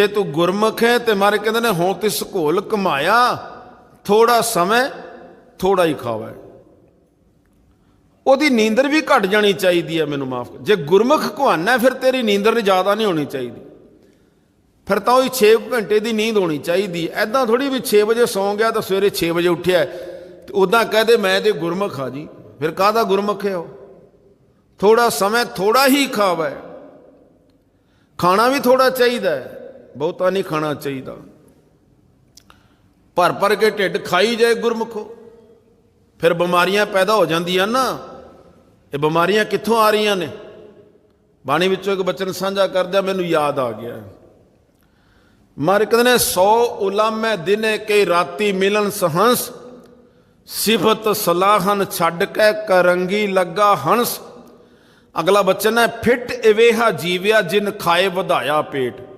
ਜੇ ਤੂੰ ਗੁਰਮੁਖ ਹੈ ਤੇ ਮਾਰੇ ਕਹਿੰਦੇ ਨੇ ਹੋਂ ਤਿਸ ਘੋਲ ਕਮਾਇਆ ਥੋੜਾ ਸਮੇਂ ਥੋੜਾ ਹੀ ਖਾਵੇ ਉਹਦੀ ਨੀਂਦਰ ਵੀ ਘਟ ਜਾਣੀ ਚਾਹੀਦੀ ਹੈ, ਮੈਨੂੰ ਮਾਫ ਜੇ ਗੁਰਮੁਖ ਕਹਾਣਾ ਫਿਰ ਤੇਰੀ ਨੀਂਦਰ ਜ਼ਿਆਦਾ ਨਹੀਂ ਹੋਣੀ ਚਾਹੀਦੀ। ਫਿਰ ਤਾਂ ਉਹੀ 6 ਘੰਟੇ ਦੀ ਨੀਂਦ ਹੋਣੀ ਚਾਹੀਦੀ ਐਦਾਂ ਥੋੜੀ ਵੀ 6 ਵਜੇ ਸੌਂ ਗਿਆ ਤਾਂ ਸਵੇਰੇ 6 ਵਜੇ ਉੱਠਿਆ ਤੇ ਉਦਾਂ ਕਹਦੇ ਮੈਂ ਤੇ ਗੁਰਮੁਖ ਆ ਜੀ। ਫਿਰ ਕਾਹਦਾ ਗੁਰਮੁਖ ਹੈ ਉਹ? ਥੋੜਾ ਸਮੇਂ ਥੋੜਾ ਹੀ ਖਾਵੇ ਖਾਣਾ ਵੀ ਥੋੜਾ ਚਾਹੀਦਾ ਹੈ। ਬਹੁਤਾ ਨਹੀਂ ਖਾਣਾ ਚਾਹੀਦਾ। ਭਰ ਭਰ ਕੇ ਢਿੱਡ ਖਾਈ ਜਾਏ ਗੁਰਮੁਖੋ। ਫਿਰ ਬਿਮਾਰੀਆਂ ਪੈਦਾ ਹੋ ਜਾਂਦੀਆਂ ਨਾ। ਇਹ ਬਿਮਾਰੀਆਂ ਕਿੱਥੋਂ ਆ ਰਹੀਆਂ ਨੇ? ਬਾਣੀ ਵਿੱਚੋਂ ਇੱਕ ਬਚਨ ਸਾਂਝਾ ਕਰਦਿਆਂ ਮੈਨੂੰ ਯਾਦ ਆ ਗਿਆ। ਮਾਰੇ ਕਹਿੰਦੇ ਨੇ 100 ਉਲਾਮੇ ਦਿਨੇ ਕਈ ਰਾਤੀ ਮਿਲਨ ਸਹੰਸ, ਸਿਫਤ ਸਲਾਹਨ ਛੱਡ ਕੇ ਕਰੰਗੀ ਲੱਗਾ ਹੰਸ। ਅਗਲਾ ਬਚਨ ਹੈ, ਫਿੱਟ ਇਵੇਹਾ ਜੀਵਿਆ ਜਿਨ ਖਾਏ ਵਧਾਇਆ ਪੇਟ।